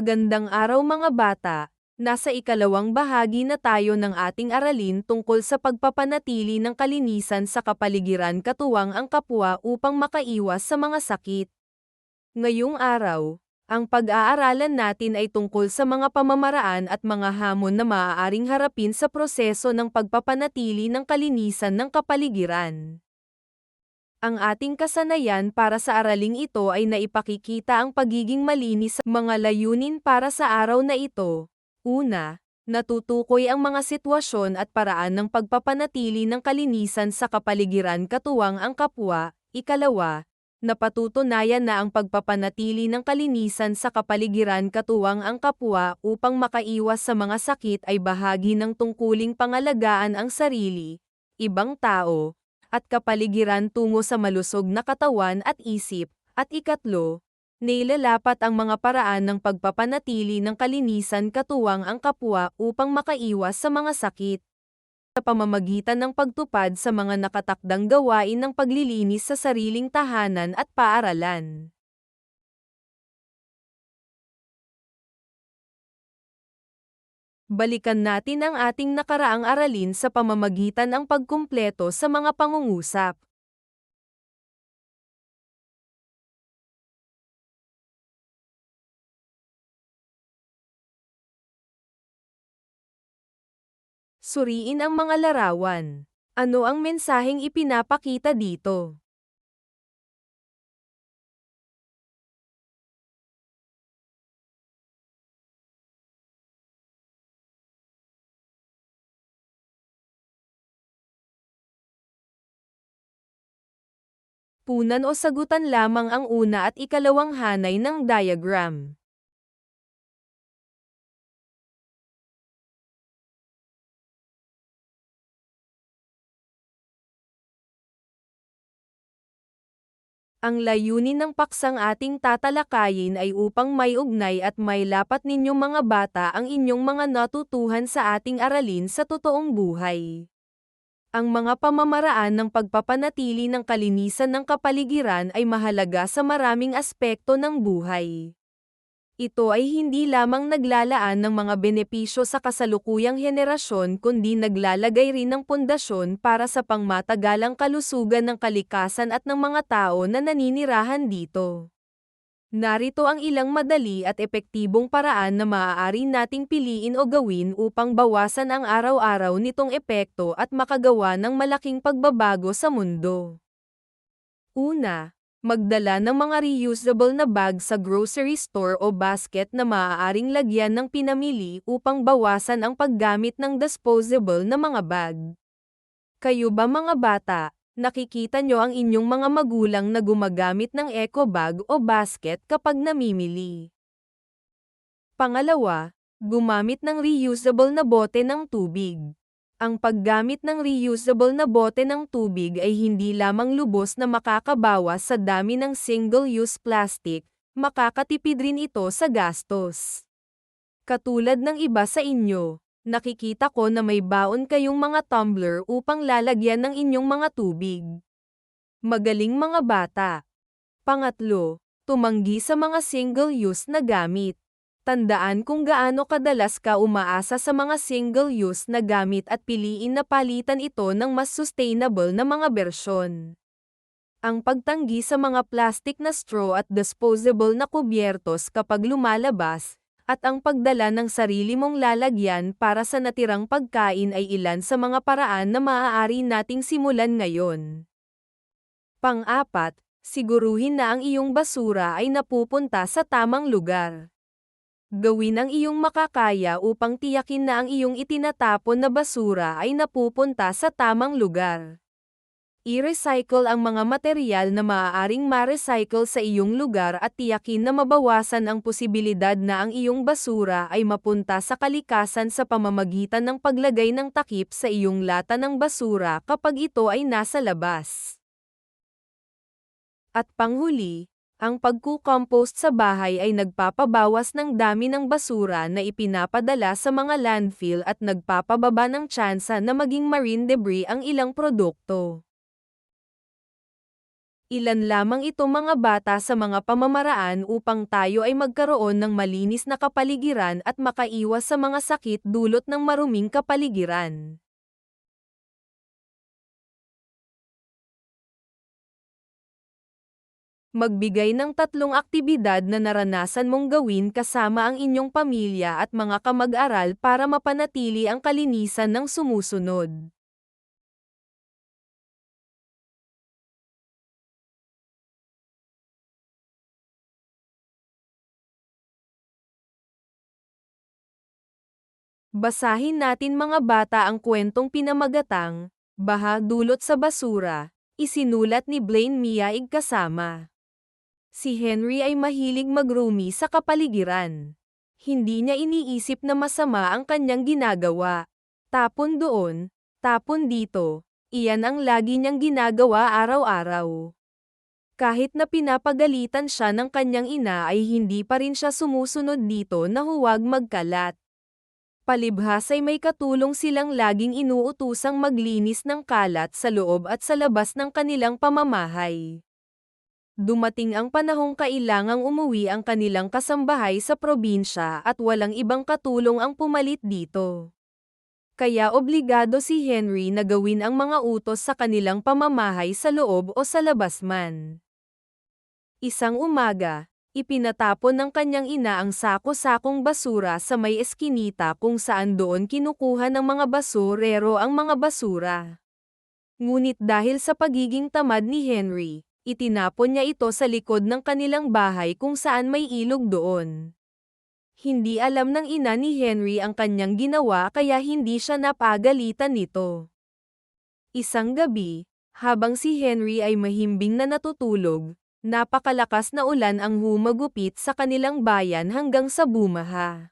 Magandang araw mga bata, nasa ikalawang bahagi na tayo ng ating aralin tungkol sa pagpapanatili ng kalinisan sa kapaligiran katuwang ang kapwa upang makaiwas sa mga sakit. Ngayong araw, ang pag-aaralan natin ay tungkol sa mga pamamaraan at mga hamon na maaaring harapin sa proseso ng pagpapanatili ng kalinisan ng kapaligiran. Ang ating kasanayan para sa araling ito ay naipakikita ang pagiging malinis sa mga layunin para sa araw na ito. Una, natutukoy ang mga sitwasyon at paraan ng pagpapanatili ng kalinisan sa kapaligiran katuwang ang kapwa. Ikalawa, napatutunayan na ang pagpapanatili ng kalinisan sa kapaligiran katuwang ang kapwa upang makaiwas sa mga sakit ay bahagi ng tungkuling pangalagaan ang sarili, ibang tao, at kapaligiran tungo sa malusog na katawan at isip, at ikatlo, nailalapat ang mga paraan ng pagpapanatili ng kalinisan katuwang ang kapwa upang makaiwas sa mga sakit. Sa pamamagitan ng pagtupad sa mga nakatakdang gawain ng paglilinis sa sariling tahanan at paaralan. Balikan natin ang ating nakaraang aralin sa pamamagitan ng pagkumpleto sa mga pangungusap. Suriin ang mga larawan. Ano ang mensaheng ipinapakita dito? Punan o sagutan lamang ang una at ikalawang hanay ng diagram. Ang layunin ng paksang ating tatalakayin ay upang may ugnay at may lapat ninyong mga bata ang inyong mga natutuhan sa ating aralin sa totoong buhay. Ang mga pamamaraan ng pagpapanatili ng kalinisan ng kapaligiran ay mahalaga sa maraming aspekto ng buhay. Ito ay hindi lamang naglalaan ng mga benepisyo sa kasalukuyang henerasyon kundi naglalagay rin ng pundasyon para sa pangmatagalang kalusugan ng kalikasan at ng mga tao na naninirahan dito. Narito ang ilang madali at epektibong paraan na maaari nating piliin o gawin upang bawasan ang araw-araw nitong epekto at makagawa ng malaking pagbabago sa mundo. Una, magdala ng mga reusable na bag sa grocery store o basket na maaaring lagyan ng pinamili upang bawasan ang paggamit ng disposable na mga bag. Kayo ba mga bata, nakikita nyo ang inyong mga magulang na gumagamit ng eco bag o basket kapag namimili. Pangalawa, gumamit ng reusable na bote ng tubig. Ang paggamit ng reusable na bote ng tubig ay hindi lamang lubos na makakabawas sa dami ng single-use plastic, makakatipid rin ito sa gastos. Katulad ng iba sa inyo, nakikita ko na may baon kayong mga tumbler upang lalagyan ng inyong mga tubig. Magaling mga bata. Pangatlo, tumanggi sa mga single-use na gamit. Tandaan kung gaano kadalas ka umaasa sa mga single-use na gamit at piliin na palitan ito ng mas sustainable na mga bersyon. Ang pagtanggi sa mga plastic na straw at disposable na kubyertos kapag lumalabas, at ang pagdala ng sarili mong lalagyan para sa natirang pagkain ay ilan sa mga paraan na maaari nating simulan ngayon. Pang-apat, siguruhin na ang iyong basura ay napupunta sa tamang lugar. Gawin ang iyong makakaya upang tiyakin na ang iyong itinatapon na basura ay napupunta sa tamang lugar. I-recycle ang mga material na maaaring ma-recycle sa iyong lugar at tiyakin na mabawasan ang posibilidad na ang iyong basura ay mapunta sa kalikasan sa pamamagitan ng paglagay ng takip sa iyong lata ng basura kapag ito ay nasa labas. At panghuli, ang pagkukompost sa bahay ay nagpapabawas ng dami ng basura na ipinapadala sa mga landfill at nagpapababa ng tsansa na maging marine debris ang ilang produkto. Ilan lamang ito mga bata sa mga pamamaraan upang tayo ay magkaroon ng malinis na kapaligiran at makaiwas sa mga sakit dulot ng maruming kapaligiran. Magbigay ng tatlong aktibidad na naranasan mong gawin kasama ang inyong pamilya at mga kamag-aral para mapanatili ang kalinisan ng sumusunod. Basahin natin mga bata ang kwentong pinamagatang, Baha Dulot sa Basura, isinulat ni Blaine Miaig kasama. Si Henry ay mahilig magrumi sa kapaligiran. Hindi niya iniisip na masama ang kanyang ginagawa. Tapon doon, tapon dito, iyan ang lagi niyang ginagawa araw-araw. Kahit na pinapagalitan siya ng kanyang ina ay hindi pa rin siya sumusunod dito na huwag magkalat. Palibhas ay may katulong silang laging inuutusang maglinis ng kalat sa loob at sa labas ng kanilang pamamahay dumating ang panahong kailangang umuwi ang kanilang kasambahay sa probinsya at walang ibang katulong ang pumalit dito. Kaya obligado si Henry na gawin ang mga utos sa kanilang pamamahay sa loob o sa labas man. Isang umaga, ipinatapon ng kanyang ina ang sako-sakong basura sa may eskinita kung saan doon kinukuha ng mga basurero ang mga basura. Ngunit dahil sa pagiging tamad ni Henry, Itinapon niya ito sa likod ng kanilang bahay kung saan may ilog doon. Hindi alam ng ina ni Henry ang kanyang ginawa kaya hindi siya napagalitan nito. Isang gabi, habang si Henry ay mahimbing na natutulog, napakalakas na ulan ang humagupit sa kanilang bayan hanggang sa bumaha.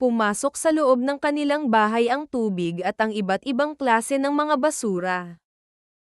Pumasok sa loob ng kanilang bahay ang tubig at ang iba't ibang klase ng mga basura.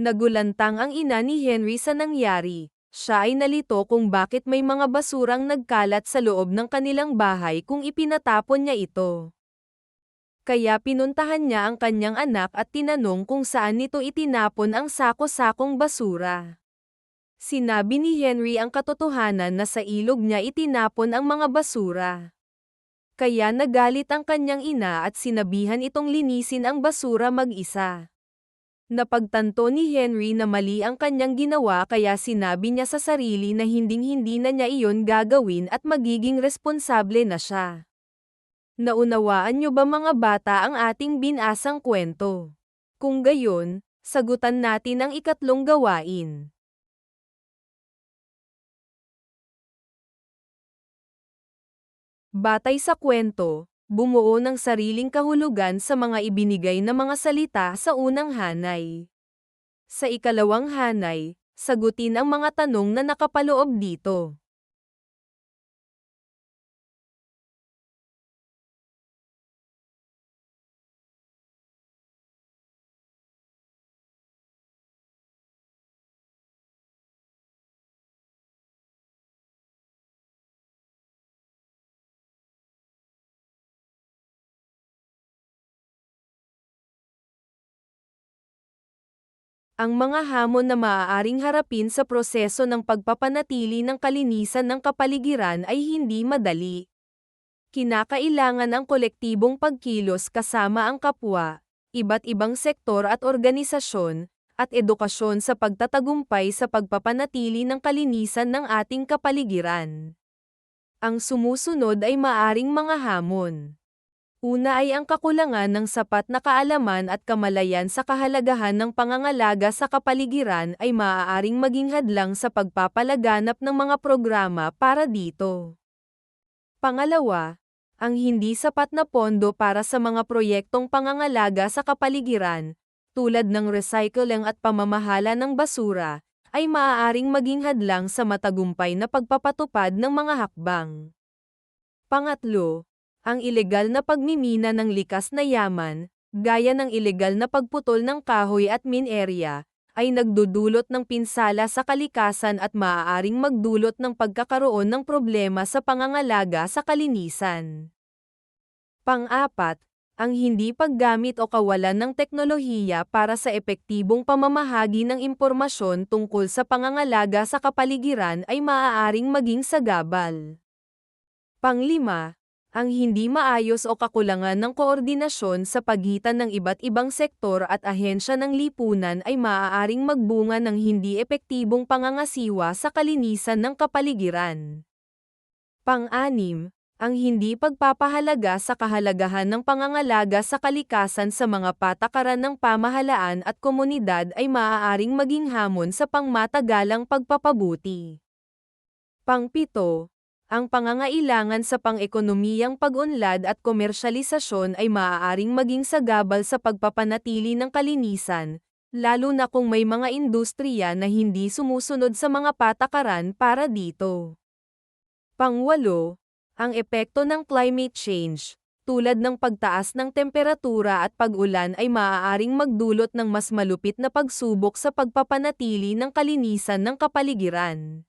Nagulantang ang ina ni Henry sa nangyari. Siya ay nalito kung bakit may mga basurang nagkalat sa loob ng kanilang bahay kung ipinatapon niya ito. Kaya pinuntahan niya ang kanyang anak at tinanong kung saan nito itinapon ang sako-sakong basura. Sinabi ni Henry ang katotohanan na sa ilog niya itinapon ang mga basura. Kaya nagalit ang kanyang ina at sinabihan itong linisin ang basura mag-isa. Napagtanto ni Henry na mali ang kanyang ginawa kaya sinabi niya sa sarili na hinding-hindi na niya iyon gagawin at magiging responsable na siya. Naunawaan niyo ba mga bata ang ating binasang kwento? Kung gayon, sagutan natin ang ikatlong gawain. Batay sa kwento, bumuo ng sariling kahulugan sa mga ibinigay na mga salita sa unang hanay. Sa ikalawang hanay, sagutin ang mga tanong na nakapaloob dito. Ang mga hamon na maaaring harapin sa proseso ng pagpapanatili ng kalinisan ng kapaligiran ay hindi madali. Kinakailangan ang kolektibong pagkilos kasama ang kapwa, iba't ibang sektor at organisasyon, at edukasyon sa pagtatagumpay sa pagpapanatili ng kalinisan ng ating kapaligiran. Ang sumusunod ay maaring mga hamon. Una ay ang kakulangan ng sapat na kaalaman at kamalayan sa kahalagahan ng pangangalaga sa kapaligiran ay maaaring maging hadlang sa pagpapalaganap ng mga programa para dito. Pangalawa, ang hindi sapat na pondo para sa mga proyektong pangangalaga sa kapaligiran, tulad ng recycling at pamamahala ng basura, ay maaaring maging hadlang sa matagumpay na pagpapatupad ng mga hakbang. Pangatlo, ang ilegal na pagmimina ng likas na yaman, gaya ng ilegal na pagputol ng kahoy at minerya, ay nagdudulot ng pinsala sa kalikasan at maaaring magdulot ng pagkakaroon ng problema sa pangangalaga sa kalinisan. Pang-apat, ang hindi paggamit o kawalan ng teknolohiya para sa epektibong pamamahagi ng impormasyon tungkol sa pangangalaga sa kapaligiran ay maaaring maging sagabal. Panglima, ang hindi maayos o kakulangan ng koordinasyon sa pagitan ng iba't ibang sektor at ahensya ng lipunan ay maaaring magbunga ng hindi epektibong pangangasiwa sa kalinisan ng kapaligiran. Pang-anim, ang hindi pagpapahalaga sa kahalagahan ng pangangalaga sa kalikasan sa mga patakaran ng pamahalaan at komunidad ay maaaring maging hamon sa pangmatagalang pagpapabuti. Pangpito, ang pangangailangan sa pang-ekonomiyang pag-unlad at komersyalisasyon ay maaaring maging sagabal sa pagpapanatili ng kalinisan, lalo na kung may mga industriya na hindi sumusunod sa mga patakaran para dito. Pangwalo, ang epekto ng climate change, tulad ng pagtaas ng temperatura at pag-ulan ay maaaring magdulot ng mas malupit na pagsubok sa pagpapanatili ng kalinisan ng kapaligiran.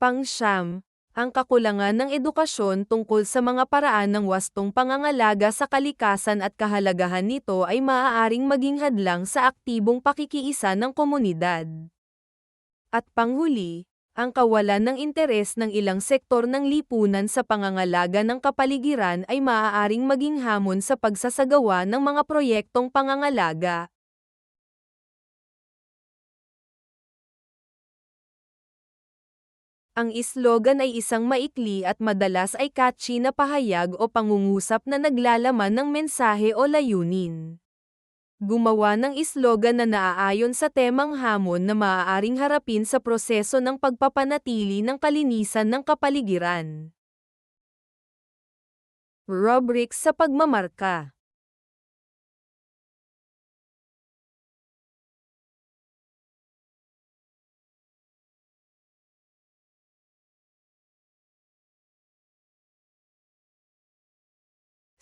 Pangsyam, ang kakulangan ng edukasyon tungkol sa mga paraan ng wastong pangangalaga sa kalikasan at kahalagahan nito ay maaaring maging hadlang sa aktibong pakikiisa ng komunidad. At panghuli, ang kawalan ng interes ng ilang sektor ng lipunan sa pangangalaga ng kapaligiran ay maaaring maging hamon sa pagsasagawa ng mga proyektong pangangalaga. Ang islogan ay isang maikli at madalas ay catchy na pahayag o pangungusap na naglalaman ng mensahe o layunin. Gumawa ng islogan na naaayon sa temang hamon na maaaring harapin sa proseso ng pagpapanatili ng kalinisan ng kapaligiran. Rubrics sa pagmamarka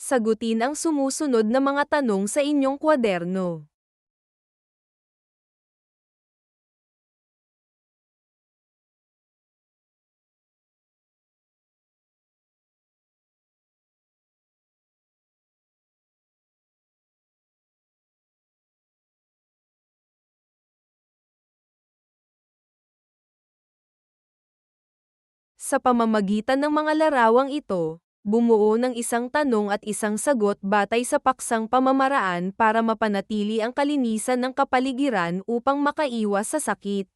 Sagutin ang sumusunod na mga tanong sa inyong kwaderno. Sa pamamagitan ng mga larawang ito, bumuo ng isang tanong at isang sagot batay sa paksang pamamaraan para mapanatili ang kalinisan ng kapaligiran upang makaiwas sa sakit.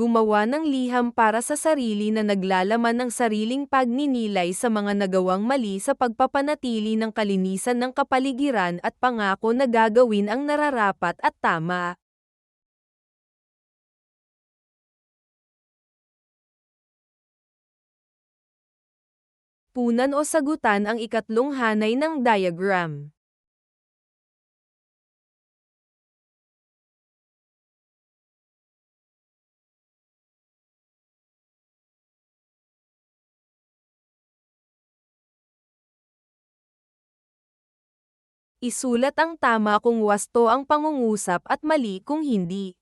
Gumawa ng liham para sa sarili na naglalaman ng sariling pagninilay sa mga nagawang mali sa pagpapanatili ng kalinisan ng kapaligiran at pangako na gagawin ang nararapat at tama. Punan o sagutan ang ikatlong hanay ng diagram. Isulat ang tama kung wasto ang pangungusap at mali kung hindi.